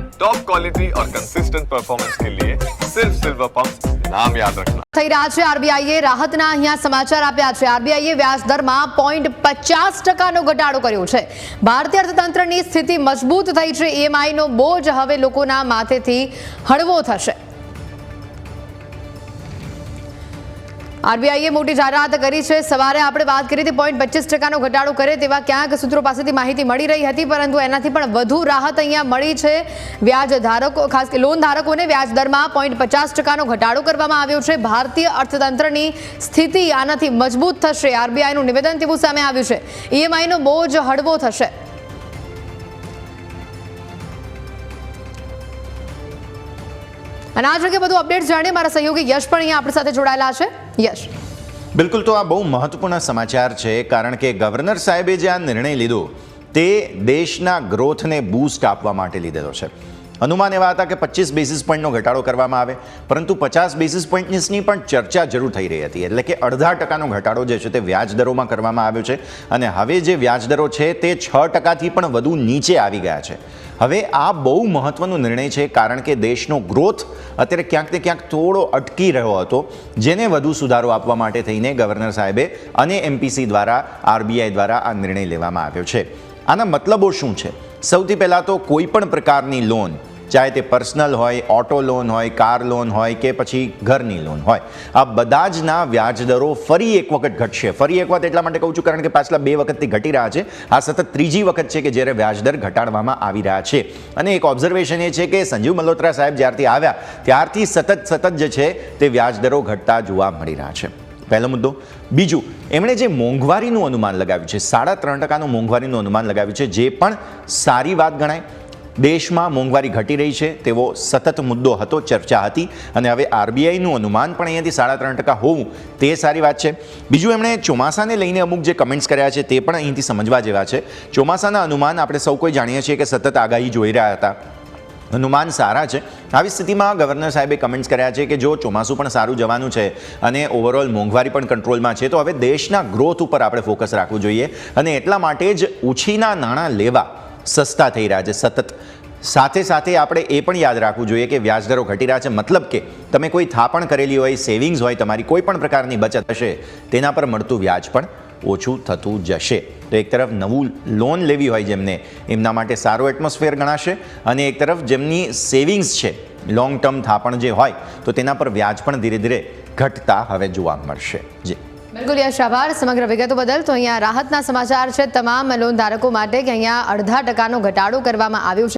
Top quality और consistent performance के लिए सिर्फ सिल्वर पंप नाम याद रखना થઈ રહ્યા છે આરબીઆઈએ રાહતના અહીંયા સમાચાર આપ્યા છે આરબીઆઈએ વ્યાજ દરમાં પોઈન્ટ પચાસ ટકાનો ઘટાડો કર્યો છે ભારતીય અર્થતંત્રની સ્થિતિ મજબૂત થઈ છે ઈએમઆઈનો બોજ હવે લોકોના માથેથી હળવો થશે આરબીઆઈએ મોટી જાહેરાત કરી છે. સવારે આપણે વાત કરી હતી પોઈન્ટ પચીસ ટકાનો ઘટાડો કરે તેવા ક્યાંક સૂત્રો પાસેથી માહિતી મળી રહી હતી, પરંતુ એનાથી પણ વધુ રાહત અહીંયા મળી છે. વ્યાજ ધારકો, ખાસ લોન ધારકોને વ્યાજ દરમાં પોઈન્ટ પચાસ ટકાનો ઘટાડો કરવામાં આવ્યો છે. ભારતીય અર્થતંત્રની સ્થિતિ આનાથી મજબૂત થશે. આરબીઆઈનું નિવેદન તેવું સામે આવ્યું છે. ઈએમઆઈનો બોજ હળવો થશે. અને આ જગ્યાએ બધું અપડેટ જાણીએ. મારા સહયોગી યશ પણ અહીંયા આપણી સાથે જોડાયેલા છે. યશ. બિલકુલ, તો આ બહુ મહત્વપૂર્ણ સમાચાર છે, કારણ કે ગવર્નર સાહેબે જે આ નિર્ણય લીધો, તે દેશના ગ્રોથને બૂસ્ટ આપવા માટે લીધેલો છે. અનુમાન એવા હતા કે પચીસ બેસિસ પોઈન્ટનો ઘટાડો કરવામાં આવે, પરંતુ પચાસ બેસિસ પોઈન્ટની પણ ચર્ચા જરૂર થઈ રહી હતી. એટલે કે અડધા ટકાનો ઘટાડો જે છે તે વ્યાજ દરોમાં કરવામાં આવ્યો છે, અને હવે જે વ્યાજ દરો છે તે છ ટકાથી પણ વધુ નીચે આવી ગયા છે. હવે આ બહુ મહત્વનો નિર્ણય છે, કારણ કે દેશનો ગ્રોથ અત્યારે ક્યાંક ને ક્યાંક થોડો અટકી રહ્યો હતો, જેને વધુ સુધારો આપવા માટે થઈને ગવર્નર સાહેબે અને એમપીસી દ્વારા આરબીઆઈ દ્વારા આ નિર્ણય લેવામાં આવ્યો છે. આના મતલબો શું છે? સૌથી પહેલાં તો કોઈ પણ પ્રકારની લોન ચાહે તે પર્સનલ હોય, ઓટો લોન હોય, કાર લોન હોય કે પછી ઘરની લોન હોય. આ બધા જ ના વ્યાજ દરો ફરી એક વખત ઘટશે. ફરી એક વખત એટલા માટે કહું છું કારણ કે પાછલા બે વખતથી ઘટી રહ્યા છે. આ સતત ત્રીજી વખત છે કે જ્યારે વ્યાજ દર ઘટાડવામાં આવી રહ્યા છે. અને એક ઓબ્ઝર્વેશન એ છે કે સંજીવ મલ્હોત્રા સાહેબ જ્યારથી આવ્યા, ત્યારથી સતત સતત જે છે તે વ્યાજ દરો ઘટતા જોવા મળી રહ્યા છે. પહેલો મુદ્દો. બીજું, એમણે જે મોંઘવારીનું અનુમાન લગાવ્યું છે, સાડા ત્રણ ટકાનું મોંઘવારીનું અનુમાન લગાવ્યું છે, જે પણ સારી વાત ગણાય દેશમાં મોંઘવારી ઘટી રહી છે, તેવો સતત મુદ્દો હતો, ચર્ચા હતી અને હવે આરબીઆઈનું અનુમાન પણ અહીંયાથી સાડા ત્રણ ટકા હોવું તે સારી વાત છે. બીજું એમણે ચોમાસાને લઈને અમુક જે કમેન્ટ્સ કર્યા છે તે પણ અહીંથી સમજવા જેવા છે. ચોમાસાના અનુમાન આપણે સૌ કોઈ જાણીએ છીએ કે સતત આગાહી જોઈ રહ્યા હતા. અનુમાન સારા છે. આવી સ્થિતિમાં ગવર્નર સાહેબે કમેન્ટ્સ કર્યા છે કે જો ચોમાસું પણ સારું જવાનું છે અને ઓવરઓલ મોંઘવારી પણ કંટ્રોલમાં છે, તો હવે દેશના ગ્રોથ ઉપર આપણે ફોકસ રાખવું જોઈએ અને એટલા માટે જ ઉછીના નાણાં લેવા સસ્તા થઈ રહ્યા છે, સતત. સાથે સાથે આપણે એ પણ યાદ રાખવું જોઈએ કે વ્યાજદરો ઘટી રહ્યા છે, મતલબ કે તમે કોઈ થાપણ કરેલી હોય, સેવિંગ્સ હોય, તમારી કોઈ પણ પ્રકારની બચત હશે, તેના પર મળતું વ્યાજ પણ ઓછું થતું જશે. તો એક તરફ નવું લોન લેવી હોય જેમને, એમના માટે સારો એટમોસ્ફિયર ગણાશે અને એક તરફ જેમની સેવિંગ્સ છે લોંગ ટર્મ થાપણ જે હોય, તો તેના પર વ્યાજ પણ ધીરે ધીરે ઘટતા હવે જોવા મળશે. જી. બિલકુલ યશ આભાર સમગ્ર વિગતો બદલ તો અહીંયા રાહતના સમાચાર છે. તમામ લોન ધારકો માટે કે અહીંયા અડધા ટકાનો ઘટાડો કરવામાં આવ્યો છે.